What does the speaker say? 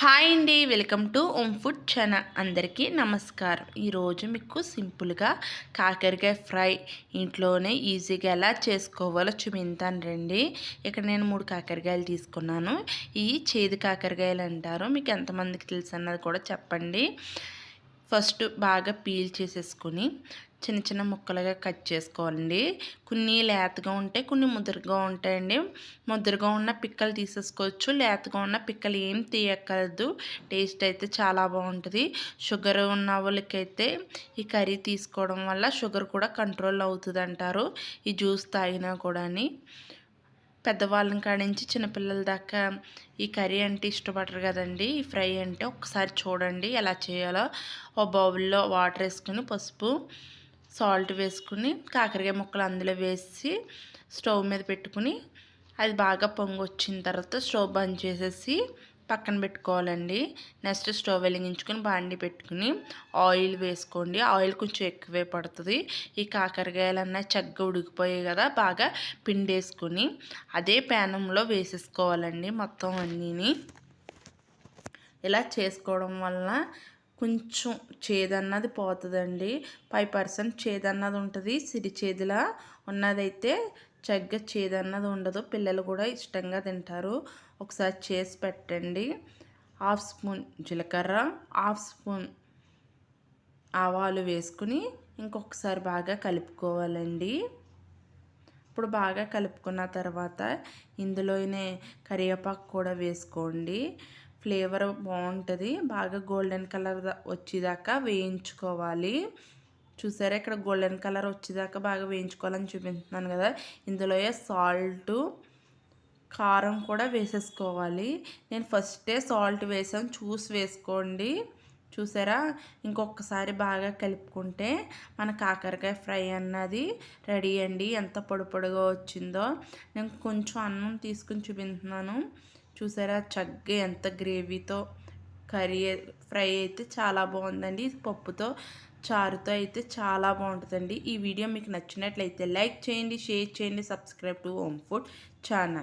Hi అండి welcome to Om food channel. అందరికీ నమస్కారం. ఈరోజు మీకు సింపుల్గా కాకరకాయ ఫ్రై ఇంట్లోనే ఈజీగా ఎలా చేసుకోవాలో చూపించాను రండి. ఇక్కడ నేను మూడు కాకరకాయలు తీసుకున్నాను. ఈ చేదు కాకరకాయలు అంటారు. మీకు ఎంతమందికి తెలుసు అన్నది కూడా చెప్పండి. ఫస్ట్ బాగా పీల్ చేసేసుకొని చిన్న చిన్న ముక్కలుగా కట్ చేసుకోవాలండి. కొన్ని లేతగా ఉంటాయి కొన్ని ముదురుగా ఉంటాయండి. ముదురుగా ఉన్న పిక్కలు తీసేసుకోవచ్చు లేతగా ఉన్న పిక్కలు ఏం తీయక్కర్లేదు. టేస్ట్ అయితే చాలా బాగుంటుంది. షుగర్ ఉన్న వాళ్ళకైతే ఈ కర్రీ తీసుకోవడం వల్ల షుగర్ కూడా కంట్రోల్ అవుతుంది అంటారు ఈ జ్యూస్ తాగినా కూడా పెద్దవాళ్ళని కాడించి చిన్నపిల్లల దాకా ఈ కర్రీ అంటే ఇష్టపడరు కదండి. ఈ ఫ్రై అంటే ఒకసారి చూడండి ఎలా చేయాలో. ఓ బౌల్లో వాటర్ వేసుకుని పసుపు సాల్ట్ వేసుకుని కాకరకాయ ముక్కలు అందులో వేసి స్టవ్ మీద పెట్టుకుని అది బాగా పొంగి వచ్చిన తర్వాత స్టవ్ బంద్ చేసేసి పక్కన పెట్టుకోవాలండి. నెక్స్ట్ స్టవ్ వెలిగించుకొని బాండి పెట్టుకుని ఆయిల్ వేసుకోండి. ఆయిల్ కొంచెం ఎక్కువే పడుతుంది. ఈ కాకరకాయలన్నా చక్కగా ఉడికిపోయాయి కదా బాగా పిండేసుకొని అదే ప్యానంలో వేసేసుకోవాలండి మొత్తం అన్నీని. ఇలా చేసుకోవడం వలన కొంచెం చేదన్నది పోతుందండి. ఫైవ్ పర్సెంట్ చేదన్నది ఉంటుంది. సిరి చేదులా ఉన్నదైతే చక్కగా చేదన్నది ఉండదు. పిల్లలు కూడా ఇష్టంగా తింటారు. ఒకసారి చేసి పెట్టండి. హాఫ్ స్పూన్ జీలకర్ర హాఫ్ స్పూన్ ఆవాలు వేసుకుని ఇంకొకసారి బాగా కలుపుకోవాలండి. ఇప్పుడు బాగా కలుపుకున్న తర్వాత ఇందులోనే కరివేపాకు కూడా వేసుకోండి. ఫ్లేవర్ బాగుంటుంది. బాగా గోల్డెన్ కలర్ వచ్చేదాకా వేయించుకోవాలి. చూసారా ఇక్కడ గోల్డెన్ కలర్ వచ్చేదాకా బాగా వేయించుకోవాలని చూపిస్తున్నాను కదా. ఇందులో సాల్ట్ కారం కూడా వేసేసుకోవాలి. నేను ఫస్టే సాల్ట్ వేసాను. చూసి వేసుకోండి. చూసారా? ఇంకొకసారి బాగా కలుపుకుంటే మన కాకరకాయ ఫ్రై అన్నది రెడీ అండి. ఎంత పొడి పొడిగా వచ్చిందో. నేను కొంచెం అన్నం తీసుకుని చూపిస్తున్నాను. చూసారా? చక్కగా ఎంత గ్రేవీతో కర్రీ ఫ్రై అయితే చాలా బాగుందండి. పప్పుతో చారుతో అయితే చాలా బాగుంటుందండి. ఈ వీడియో మీకు నచ్చినట్లయితే లైక్ చేయండి షేర్ చేయండి subscribe to home food channel.